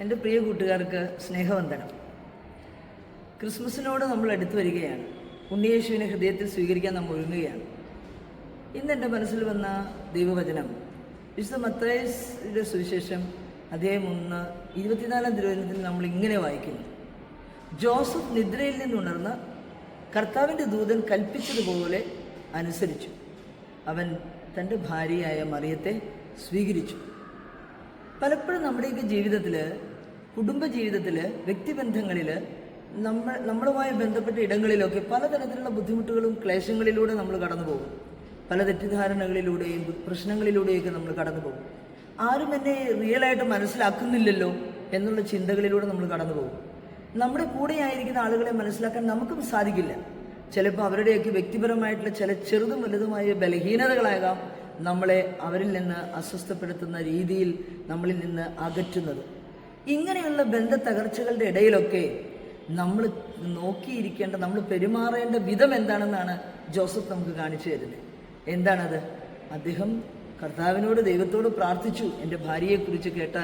എന്റെ പ്രിയ കൂട്ടുകാർക്ക് സ്നേഹവന്ദനം. ക്രിസ്മസിനോട് നമ്മൾ അടുത്തു വരികയാണ്. ഉണ്ണിയേശുവിനെ ഹൃദയത്തിൽ സ്വീകരിക്കാൻ നാം ഒരുങ്ങുകയാണ്. ഇന്ന് എന്റെ മനസ്സിൽ വന്ന ദൈവവചനം വിശുദ്ധ മത്തേയുടെ സുവിശേഷം അദ്ദേഹം ഒന്ന് ഇരുപത്തിനാലാം തിരുവചനത്തിൽ നമ്മൾ ഇങ്ങനെ വായിക്കുന്നു. ജോസഫ് നിദ്രയിൽ നിന്നുണർന്ന് കർത്താവിന്റെ ദൂതൻ കൽപ്പിച്ചതുപോലെ അനുസരിച്ചു. അവൻ തന്റെ ഭാര്യയായ മറിയത്തെ സ്വീകരിച്ചു. പലപ്പോഴും നമ്മുടെയൊക്കെ ജീവിതത്തിൽ കുടുംബ ജീവിതത്തിൽ വ്യക്തിബന്ധങ്ങളിൽ നമ്മൾ നമ്മളുമായി ബന്ധപ്പെട്ട ഇടങ്ങളിലൊക്കെ പലതരത്തിലുള്ള ബുദ്ധിമുട്ടുകളും ക്ലേശങ്ങളിലൂടെ നമ്മൾ കടന്നു പോകും പല തെറ്റിദ്ധാരണകളിലൂടെയും പ്രശ്നങ്ങളിലൂടെയൊക്കെ നമ്മൾ കടന്നു പോകും ആരും എന്നെ റിയലായിട്ട് മനസ്സിലാക്കുന്നില്ലല്ലോ എന്നുള്ള ചിന്തകളിലൂടെ നമ്മൾ കടന്നു പോകും നമ്മുടെ കൂടെയായിരിക്കുന്ന ആളുകളെ മനസ്സിലാക്കാൻ നമുക്കും സാധിക്കില്ല. ചിലപ്പോൾ അവരുടെയൊക്കെ വ്യക്തിപരമായിട്ടുള്ള ചില ചെറുതും വലുതുമായ ബലഹീനതകളാകാം. നമ്മളെ അവരിൽ നിന്ന് അസ്വസ്ഥപ്പെടുത്തുന്ന രീതിയിൽ നമ്മളിൽ നിന്ന് അകറ്റുന്നത്. ഇങ്ങനെയുള്ള ബന്ധ തകർച്ചകളുടെ ഇടയിലൊക്കെ നമ്മൾ നോക്കിയിരിക്കേണ്ട നമ്മൾ പെരുമാറേണ്ട വിധം എന്താണെന്നാണ് ജോസഫ് നമുക്ക് കാണിച്ചു തരുന്നത്. എന്താണത്? അദ്ദേഹം കർത്താവിനോട് ദൈവത്തോട് പ്രാർത്ഥിച്ചു. എന്റെ ഭാര്യയെക്കുറിച്ച് കേട്ട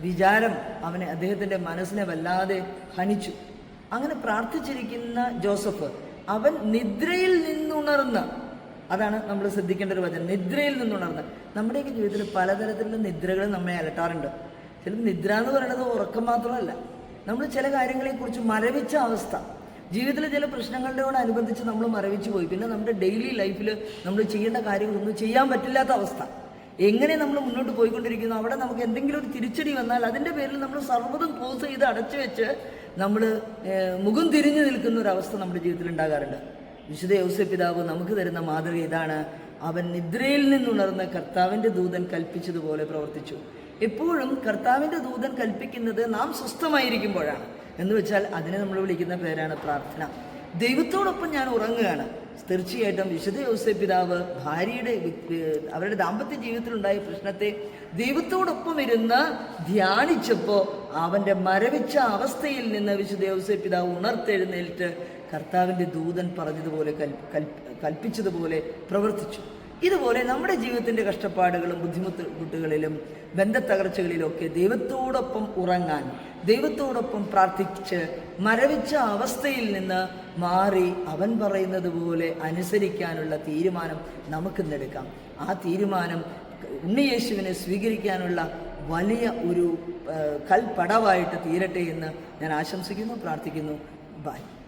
വിചാരം അവനെ അദ്ദേഹത്തിന്റെ മനസ്സിനെ വല്ലാതെ ഹനിച്ചു. അങ്ങനെ പ്രാർത്ഥിച്ചിരിക്കുന്ന ജോസഫ് അവൻ നിദ്രയിൽ നിന്നുണർന്ന് അതാണ് നമ്മൾ ശ്രദ്ധിക്കേണ്ട ഒരു വചനം. നിദ്രയിൽ നിന്നുണർന്ന്. നമ്മുടെയൊക്കെ ജീവിതത്തിൽ പലതരത്തിലുള്ള നിദ്രകൾ നമ്മെ അലട്ടാറുണ്ട്. ചിലപ്പോൾ നിദ്ര എന്ന് പറയുന്നത് ഉറക്കം മാത്രമല്ല. നമ്മൾ ചില കാര്യങ്ങളെക്കുറിച്ച് മരവിച്ച അവസ്ഥ. ജീവിതത്തിലെ ചില പ്രശ്നങ്ങളോടനുബന്ധിച്ച് നമ്മൾ മരവിച്ചു പോയി. പിന്നെ നമ്മുടെ ഡെയിലി ലൈഫിൽ നമ്മൾ ചെയ്യേണ്ട കാര്യങ്ങളൊന്നും ചെയ്യാൻ പറ്റില്ലാത്ത അവസ്ഥ. എങ്ങനെ നമ്മൾ മുന്നോട്ട് പോയിക്കൊണ്ടിരിക്കുന്നു? അവിടെ നമുക്ക് എന്തെങ്കിലും ഒരു തിരിച്ചടി വന്നാൽ അതിന്റെ പേരിൽ നമ്മൾ സർവതും ക്ലോസ് ചെയ്ത് അടച്ചു വെച്ച് നമ്മൾ മുഖം തിരിഞ്ഞു നിൽക്കുന്ന ഒരു അവസ്ഥ നമ്മുടെ ജീവിതത്തിൽ ഉണ്ടാകാറുണ്ട്. വിശുദ്ധ യൗസ പിതാവ് നമുക്ക് തരുന്ന മാതൃക ഇതാണ്. അവൻ നിദ്രയിൽ നിന്നുണർന്ന് കർത്താവിന്റെ ദൂതൻ കൽപ്പിച്ചതുപോലെ പ്രവർത്തിച്ചു. എപ്പോഴും കർത്താവിന്റെ ദൂതൻ കൽപ്പിക്കുന്നത് നാം സ്വസ്ഥമായിരിക്കുമ്പോഴാണ്. എന്ന് വെച്ചാൽ അതിനെ നമ്മൾ വിളിക്കുന്ന പേരാണ് പ്രാർത്ഥന. ദൈവത്തോടൊപ്പം ഞാൻ ഉറങ്ങുകയാണ്. തീർച്ചയായിട്ടും വിശുദ്ധ യോസെ പിതാവ് ഭാര്യയുടെ അവരുടെ ദാമ്പത്യ ജീവിതത്തിലുണ്ടായ പ്രശ്നത്തെ ദൈവത്തോടൊപ്പം ഇരുന്ന് ധ്യാനിച്ചപ്പോൾ അവന്റെ മരവിച്ച അവസ്ഥയിൽ നിന്ന് വിശുദ്ധ യോസെ പിതാവ് ഉണർത്തെഴുന്നേറ്റ് കർത്താവിന്റെ ദൂതൻ പറഞ്ഞതുപോലെ കൽ കൽ- കൽപ്പിച്ചതുപോലെ പ്രവർത്തിച്ചു. ഇതുപോലെ നമ്മുടെ ജീവിതത്തിന്റെ കഷ്ടപ്പാടുകളും ബുദ്ധിമുട്ടുകളിലും ബന്ധത്തകർച്ചകളിലൊക്കെ ദൈവത്തോടൊപ്പം ഉറങ്ങാൻ ദൈവത്തോടൊപ്പം പ്രാർത്ഥിച്ച് മരവിച്ച അവസ്ഥയിൽ നിന്ന് മാറി അവൻ പറയുന്നത് പോലെ അനുസരിക്കാനുള്ള തീരുമാനം നമുക്കിന്നെടുക്കാം ആ തീരുമാനം ഉണ്ണിയേശുവിനെ സ്വീകരിക്കാനുള്ള വലിയ ഒരു കൽപ്പടവായിട്ട് തീരട്ടെ എന്ന് ഞാൻ ആശംസിക്കുന്നു പ്രാർത്ഥിക്കുന്നു. ബൈ.